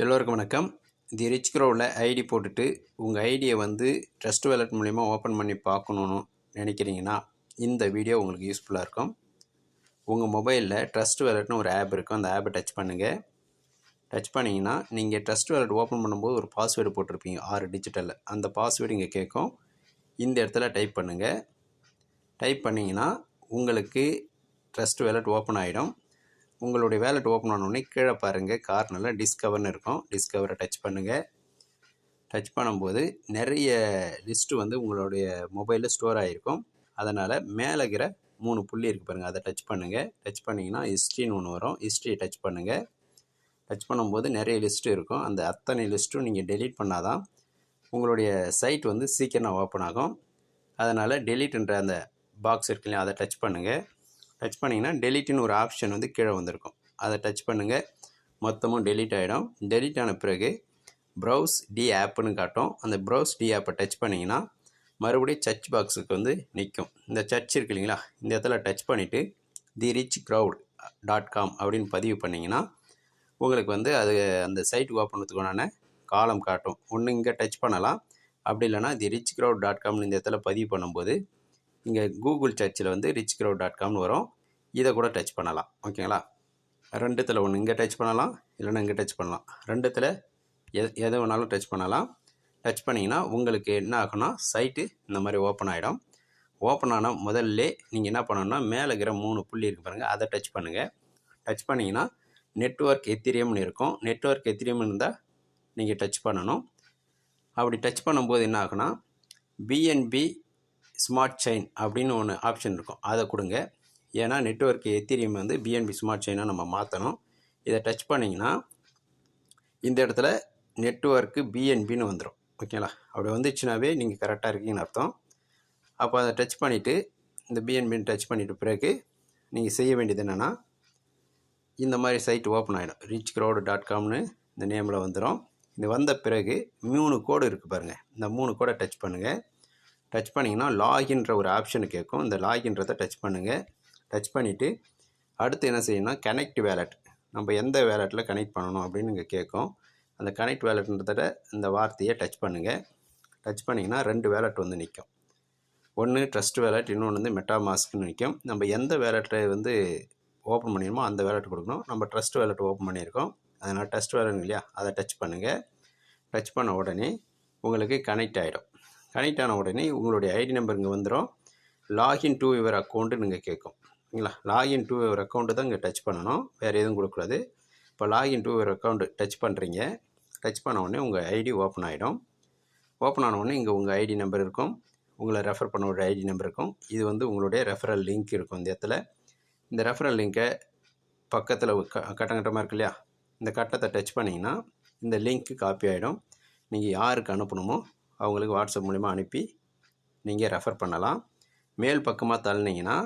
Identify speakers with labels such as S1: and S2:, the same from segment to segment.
S1: எல்லோருக்கும் வணக்கம். தி rich க்ரோவில் ID போட்டுட்டு உங்கள் ஐடியை வந்து ட்ரஸ்ட் வேலட் மூலிமா ஓப்பன் பண்ணி பார்க்கணுன்னு நினைக்கிறீங்கன்னா இந்த வீடியோ உங்களுக்கு யூஸ்ஃபுல்லாக இருக்கும். உங்கள் மொபைலில் ட்ரஸ்ட் வேலட்னு ஒரு ஆப் இருக்கும் அந்த ஆப்பை டச் பண்ணுங்கள் டச் பண்ணிங்கன்னா நீங்கள் ட்ரஸ்ட் வேலட் ஓப்பன் பண்ணும்போது ஒரு பாஸ்வேர்டு போட்டிருப்பீங்க. ஆறு டிஜிட்டலில் அந்த பாஸ்வேர்டு இங்கே கேட்கும். இந்த இடத்துல டைப் பண்ணுங்கள் டைப் பண்ணிங்கன்னா உங்களுக்கு ட்ரஸ்ட் வேலட் ஓப்பன் ஆகிடும் உங்களுடைய வேலெட் ஓப்பன் ஆனோடனே கீழே பாருங்கள் கார்னரில் டிஸ்கவர்னு இருக்கும். டிஸ்கவரை டச் பண்ணுங்கள் டச் பண்ணும்போது நிறைய லிஸ்ட்டு வந்து உங்களுடைய மொபைலில் ஸ்டோர் ஆகிருக்கும் அதனால் மேலே இருக்கிற மூணு புள்ளி இருக்குது பாருங்கள் அதை டச் பண்ணுங்கள் டச் பண்ணிங்கன்னா ஹிஸ்ட்ரின்னு ஒன்று வரும். ஹிஸ்ட்ரியை டச் பண்ணுங்கள் டச் பண்ணும்போது நிறைய லிஸ்ட்டு இருக்கும். அந்த அத்தனை லிஸ்ட்டும் நீங்கள் டெலீட் பண்ணால் தான் உங்களுடைய சைட் வந்து சீக்கிரம் ஓப்பன் ஆகும். அதனால் டெலீட்ன்ற அந்த பாக்ஸ் இருக்கு இல்லையா அதை டச் பண்ணுங்கள் டச் பண்ணிங்கன்னா டெலிட்னு ஒரு ஆப்ஷன் வந்து கீழே வந்திருக்கும். அதை டச் பண்ணுங்கள் மொத்தமும் டெலிட் ஆகிடும் டெலிட் ஆன பிறகு ப்ரௌஸ் டி ஆப்புன்னு காட்டும். அந்த ப்ரௌஸ் டி ஆப்பை டச் பண்ணிங்கன்னா மறுபடியும் சர்ச் பாக்ஸுக்கு வந்து நிற்கும் இந்த சர்ச் இருக்கு இல்லைங்களா? இந்த இடத்துல டச் பண்ணிவிட்டு the rich crowd dot com அப்படின்னு பதிவு பண்ணிங்கன்னா உங்களுக்கு வந்து அது அந்த சைட் ஓப்பன் பண்ணுறதுக்கான காலம் காட்டும். ஒன்று இங்கே டச் பண்ணலாம். அப்படி இல்லைனா தி ரிச் க்ரௌட் டாட் காம்னு இந்த இடத்துல பதிவு பண்ணும்போது இங்கே கூகுள் சர்ச்சில் வந்து ரிச் க்ரோ டாட் காம்னு வரும். இதை கூட டச் பண்ணலாம். ஓகேங்களா ரெண்டுத்தில் ஒன்று இங்கே டச் பண்ணலாம் இல்லைன்னா இங்கே டச் பண்ணலாம். ரெண்டுத்தில் எது எது வேணாலும் டச் பண்ணலாம். டச் பண்ணிங்கன்னா உங்களுக்கு என்ன ஆகும்னா சைட்டு இந்த மாதிரி ஓப்பன் ஆகிடும் ஓப்பன் ஆனால் முதல்ல நீங்கள் என்ன பண்ணணும்னா மேலே இருக்கிற மூணு புள்ளி இருக்கு பாருங்கள் அதை டச் பண்ணுங்கள் டச் பண்ணிங்கன்னா நெட்ஒர்க் எத்திரியம்னு இருக்கும். நெட்ஒர்க் எத்திரியம் இருந்தால் நீங்கள் டச் பண்ணணும். அப்படி டச் பண்ணும்போது என்ன ஆகுனா பிஎன்பி ஸ்மார்ட் செயின் அப்படின்னு ஒன்று ஆப்ஷன் இருக்கும். அதை கொடுங்க. ஏன்னா நெட்ஒர்க் எத்திரியம் வந்து பிஎன்பி ஸ்மார்ட் செயினாக நம்ம மாற்றணும் இதை டச் பண்ணிங்கன்னா இந்த இடத்துல நெட்ஒர்க்கு பிஎன்பின்னு வந்துடும் ஓகேங்களா அப்படி வந்துச்சுனாவே நீங்கள் கரெக்டாக இருக்கீங்கன்னு அர்த்தம். அப்போ அதை டச் பண்ணிவிட்டு இந்த பிஎன்பின்னு டச் பண்ணிவிட்டு பிறகு நீங்கள் செய்ய வேண்டியது என்னென்னா இந்த மாதிரி சைட் ஓப்பன் ஆகிடும் ரிச் க்ரௌடு டாட் காம்னு இந்த நேமில் வந்துடும் இது வந்த பிறகு மூணு கோடு இருக்குது பாருங்கள் இந்த மூணு கோடை டச் பண்ணுங்கள் டச் பண்ணிங்கன்னா லாகின்ற ஒரு ஆப்ஷன் கேட்கும். இந்த லாகின்றதை டச் பண்ணுங்கள் டச் பண்ணிவிட்டு அடுத்து என்ன செய்யணும்னா கனெக்ட் வேலட் நம்ம எந்த வேலெட்டில் கனெக்ட் பண்ணணும் அப்படின்னு இங்கே கேட்கும். அந்த கனெக்ட் வேலட்ன்றத இந்த வார்த்தையை டச் பண்ணுங்கள் டச் பண்ணிங்கன்னா ரெண்டு வேலட் வந்து நிற்கும் ஒன்று ட்ரஸ்ட் வேலட் இன்னொன்று வந்து மெட்டா நிற்கும் நம்ம எந்த வேலெட்டை வந்து ஓப்பன் பண்ணிடுமோ அந்த வேலெட் கொடுக்கணும். நம்ம ட்ரஸ்ட் வேலெட் ஓப்பன் பண்ணியிருக்கோம். அதனால் ட்ரஸ்ட் வேலட் இல்லையா? அதை டச் பண்ணுங்கள் டச் பண்ண உடனே உங்களுக்கு கனெக்ட் ஆகிடும் கனெக்ட் ஆன உடனே உங்களுடைய ஐடி நம்பர் இங்கே வந்துடும் லாகின் டு யுவர் அக்கௌண்ட்டு நீங்கள் கேட்கும். ஓகேங்களா லாகின் டு யுவர் அக்கௌண்ட்டு தான் இங்கே டச் பண்ணணும். வேறு எதுவும் கொடுக்கூடாது இப்போ login to your account touch பண்ணுறீங்க டச் பண்ண உடனே உங்கள் ஐடி ஓப்பன் ஆகிடும் ஓப்பன் ஆன உடனே இங்கே உங்கள் ஐடி நம்பர் இருக்கும். உங்களை ரெஃபர் பண்ண ஒரு ஐடி நம்பர் இருக்கும். இது வந்து உங்களுடைய ரெஃபரல் லிங்க் இருக்கும் இந்த இடத்துல. இந்த ரெஃபரல் லிங்க்கை பக்கத்தில் க கட்டங்கட்டமாக இருக்கு இல்லையா? இந்த கட்டத்தை டச் பண்ணிங்கன்னா இந்த லிங்க்கு காப்பி ஆகிடும் நீங்கள் யாருக்கு அனுப்பணுமோ அவங்களுக்கு வாட்ஸ்அப் மூலிமா அனுப்பி நீங்கள் ரெஃபர் பண்ணலாம். மேல் பக்கமாக தள்ளினீங்கன்னா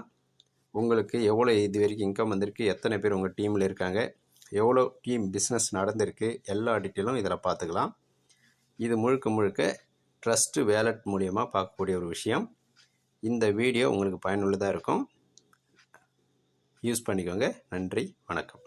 S1: உங்களுக்கு எவ்வளோ இது வரைக்கும் இன்கம் வந்திருக்கு எத்தனை பேர் உங்கள் டீமில் இருக்காங்க எவ்வளோ டீம் பிஸ்னஸ் நடந்திருக்கு எல்லா டீட்டெயிலும் இதில் பார்த்துக்கலாம் இது முழுக்க முழுக்க ட்ரஸ்ட்டு வேலட் மூலியமாக பார்க்கக்கூடிய ஒரு விஷயம். இந்த வீடியோ உங்களுக்கு பயனுள்ளதாக இருக்கும். யூஸ் பண்ணிக்கோங்க. நன்றி. வணக்கம்.